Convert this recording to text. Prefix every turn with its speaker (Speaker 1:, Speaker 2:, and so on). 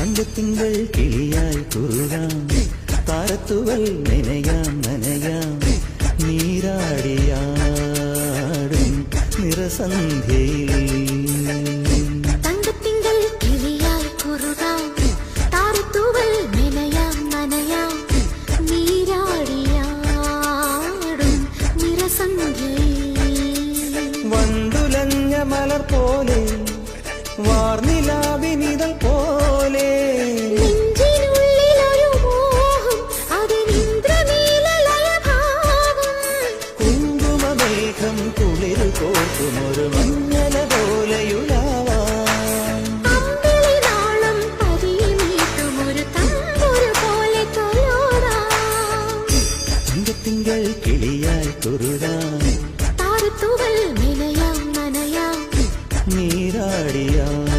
Speaker 1: തങ്കത്തിങ്കൾ കിളിയായി കുറുകാം. താരത്തുവൽ നനയാം നനയാം നീരാടിയാടും നിറസന്ധ്യയിൽ. വണ്ടുലഞ്ഞ മലർ പോലെ വാർനിലാവിനിതൾ മേഘം കുളിരു കോർക്കുമൊരു മഞ്ഞല പോലെയുലാവാ തിങ്കൾ കിളിയാൽ കുരുടാം
Speaker 2: താരത്തുകൾ നിലയാം നനയാം.
Speaker 1: നീരാടിയാം.